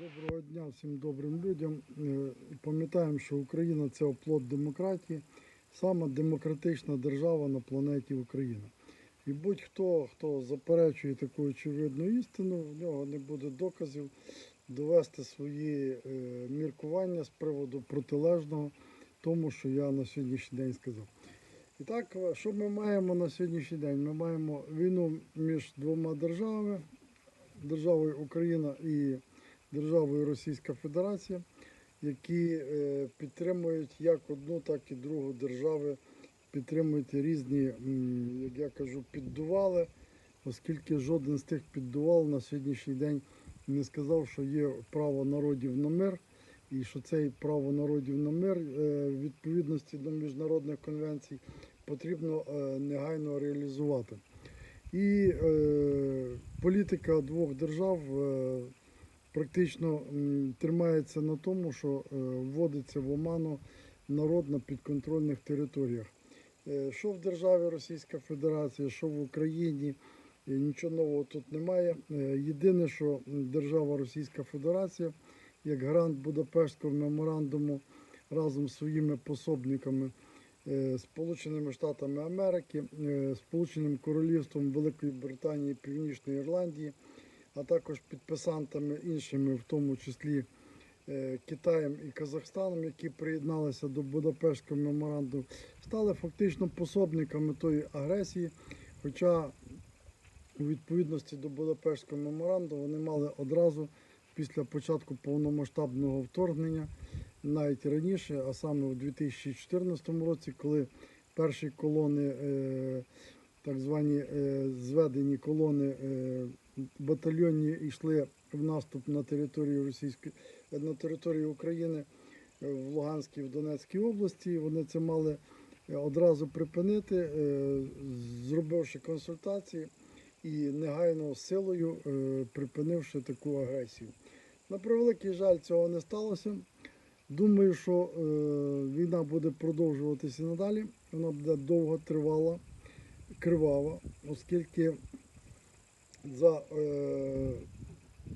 Доброго дня всім добрим людям. Е, Пам'ятаємо, що Україна це оплот демократії, сама демократична держава на планеті Україна. І будь-хто, хто заперечує таку очевидну істину, в нього не буде доказів довести свої е, міркування з приводу протилежного тому, що я на сьогоднішній день сказав. І так, е, що ми маємо на сьогоднішній день? Ми маємо війну між двома державами, державою Україна і державою Російська Федерація, які е, підтримують як одну, так і другу держави, підтримують різні, як я кажу, піддували, оскільки жоден з тих піддувал на сьогоднішній день не сказав, що є право народів на мир, і що це право народів на мир е, в відповідності до міжнародних конвенцій потрібно е, негайно реалізувати. І е, політика двох держав практично тримається на тому, що е, вводиться в оману народ на підконтрольних територіях. Е, Що в державі Російська Федерація, що в Україні, е, нічого нового тут немає. Єдине, що держава Російська Федерація, як гарант Будапештського меморандуму разом з своїми пособниками, Сполученими Штатами Америки, Сполученим Королівством Великої Британії, Північної Ірландії, а також підписантами іншими, в тому числі е, Китаєм і Казахстаном, які приєдналися до Будапештського меморандуму, стали фактично пособниками тої агресії. Хоча у відповідності до Будапештського меморандуму вони мали одразу після початку повномасштабного вторгнення, навіть раніше, а саме у 2014 році, коли перші колони, е, так звані е, зведені колони батальйонні йшли в наступ на територію Російської на територію України е, в Луганській в Донецькій області. Вони це мали е, одразу припинити, е, зробивши консультації і негайно силою припинивши таку агресію. На превеликий жаль, цього не сталося. Думаю, що війна буде продовжуватися надалі. Вона буде довго тривала, кривава, оскільки за е,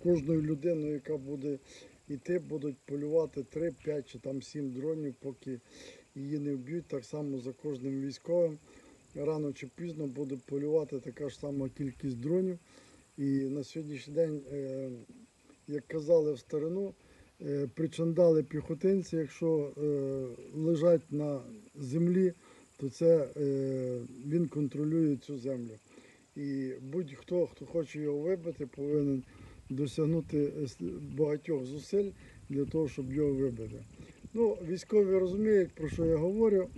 кожною людиною, яка буде йти, будуть полювати 3, 5 чи там 7 дронів, поки її не вб'ють. Так само за кожним військовим. Рано чи пізно буде полювати така ж сама кількість дронів. І на сьогоднішній день, е, як казали в старину, е, причандали піхотинці, якщо е, лежать на землі, то це е, він контролює цю землю. І будь-хто, хто хоче його вибити, повинен досягнути багатьох зусиль для того, щоб його вибити. Ну, військові розуміють, про що я говорю.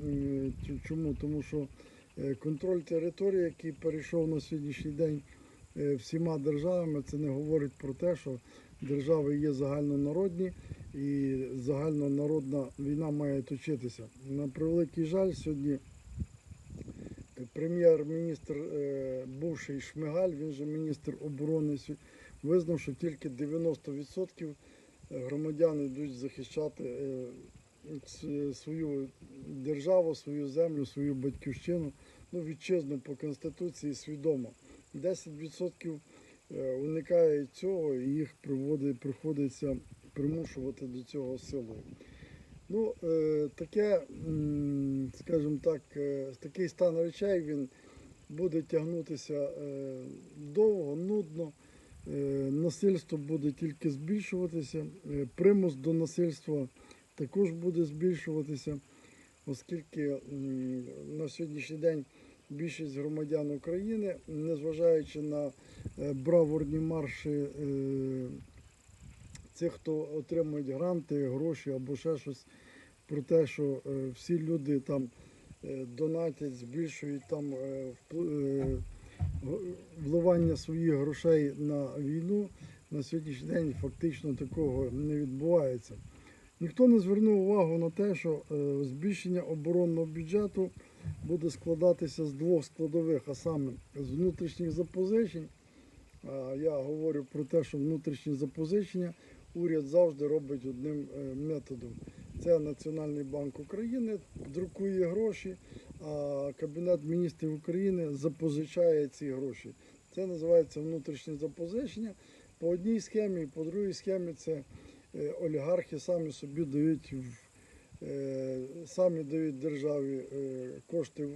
Чому? Тому що е, контроль території, який перейшов на сьогоднішній день е, всіма державами, це не говорить про те, що держави є загальнонародні і загальнонародна війна має точитися. На превеликий жаль, сьогодні прем'єр-міністр, е, бувший Шмигаль, він же міністр оборони, визнав, що тільки 90% громадян йдуть захищати е, свою державу, свою землю, свою батьківщину, ну, вітчизну по Конституції свідомо. 10% е, уникає цього і їх приходиться примушувати до цього силою. Ну, е, таке, скажімо так, е, такий стан речей він буде тягнутися е, довго, нудно. Насильство буде тільки збільшуватися, примус до насильства також буде збільшуватися, оскільки на сьогоднішній день більшість громадян України, незважаючи на браворні марші е, цих, хто отримують гранти, гроші або ще щось, про те, що е, всі люди там е, донатять, збільшують там е, вливання своїх грошей на війну, на сьогоднішній день фактично такого не відбувається. Ніхто не звернув увагу на те, що збільшення оборонного бюджету буде складатися з двох складових, а саме з внутрішніх запозичень. Я говорю про те, що внутрішні запозичення уряд завжди робить одним е, методом. Це Національний банк України друкує гроші, а Кабінет міністрів України запозичає ці гроші. Це називається внутрішнє запозичення. по одній схемі, по другій схемі це е, олігархи самі собі дають е, самі дають державі кошти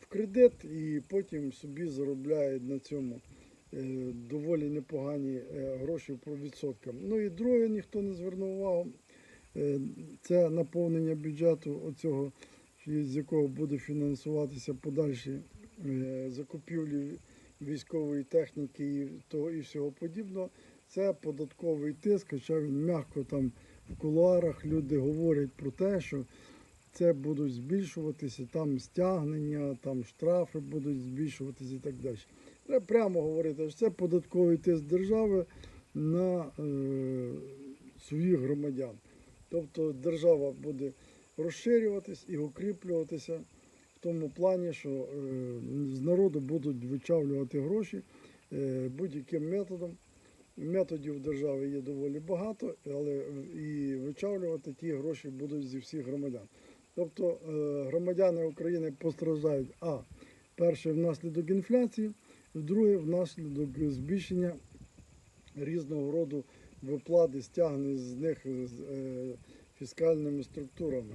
в- кредит і потім собі заробляють на цьому доволі непогані е, гроші по відсоткам. Ну і друге, ніхто не звернув увагу. е, Це наповнення бюджету оцього, з якого буде фінансуватися подальші е, закупівлі військової техніки і того і всього подібного. Це податковий тиск, хоча він м'яко там в кулуарах люди говорять про те, що це будуть збільшуватися, там стягнення, там штрафи будуть збільшуватися і так далі. Треба прямо говорити, що це податковий тиск держави на е, своїх громадян. Тобто держава буде розширюватись і укріплюватися в тому плані, що е, з народу будуть вичавлювати гроші е, будь-яким методом. Методів держави є доволі багато, але і вичавлювати ті гроші будуть зі всіх громадян. Тобто е, громадяни України постраждають, а перше внаслідок інфляції, друге внаслідок збільшення різного роду виплат і стягнень з них з е, фіскальними структурами.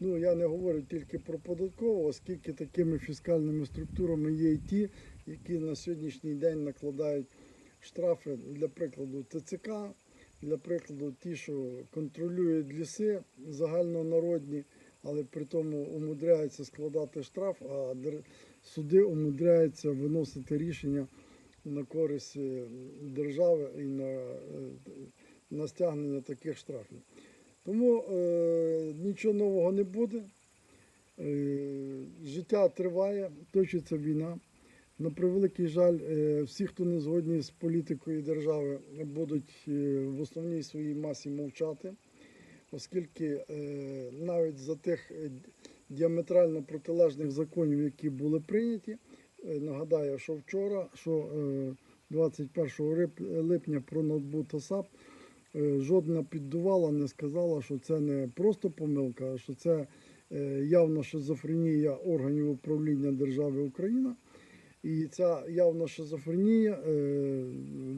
Ну, я не говорю тільки про податкову, оскільки такими фіскальними структурами є і ті, які на сьогоднішній день накладають штрафи, для прикладу, ТЦК, для прикладу, ті, що контролюють ліси загальнонародні, але при тому умудряються складати штраф, а суди умудряються виносити рішення на користь е, держави і на, е, на стягнення таких штрафів. Тому е, нічого нового не буде. Е, життя триває, точиться війна. На превеликий жаль, е, всі, хто не згодні з політикою держави, будуть е, в основній своїй масі мовчати, оскільки е, навіть за тих е, діаметрально протилежних законів, які були прийняті, е, нагадаю, що вчора, що е, 21 липня про ноутбук САП е, жодна піддувала не сказала, що це не просто помилка, а що це е, явна шизофренія органів управління держави Україна. І ця явна шизофренія е,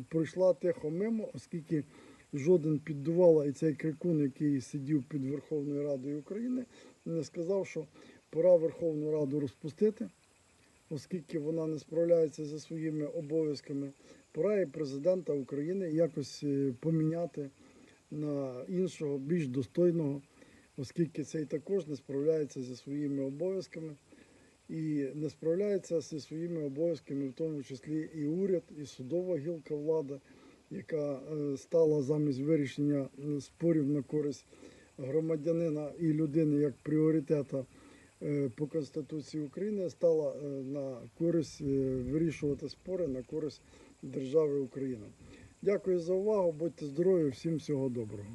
пройшла тихо мимо, оскільки жоден піддувала і цей крикун, який сидів під Верховною Радою України, сказав, що пора Верховну Раду розпустити, оскільки вона не справляється зі своїми обов'язками. Пора і президента України якось е, поміняти на іншого, більш достойного, оскільки цей також не справляється зі своїми обов'язками і не справляється зі своїми обов'язками, в тому числі і уряд, і судова гілка влади, яка е, стала замість вирішення спорів на користь громадянина і людини як пріоритета е, по Конституції України, стала е, на користь е, вирішувати спори на користь держави Україна. Дякую за увагу. Будьте здорові, всім всього доброго.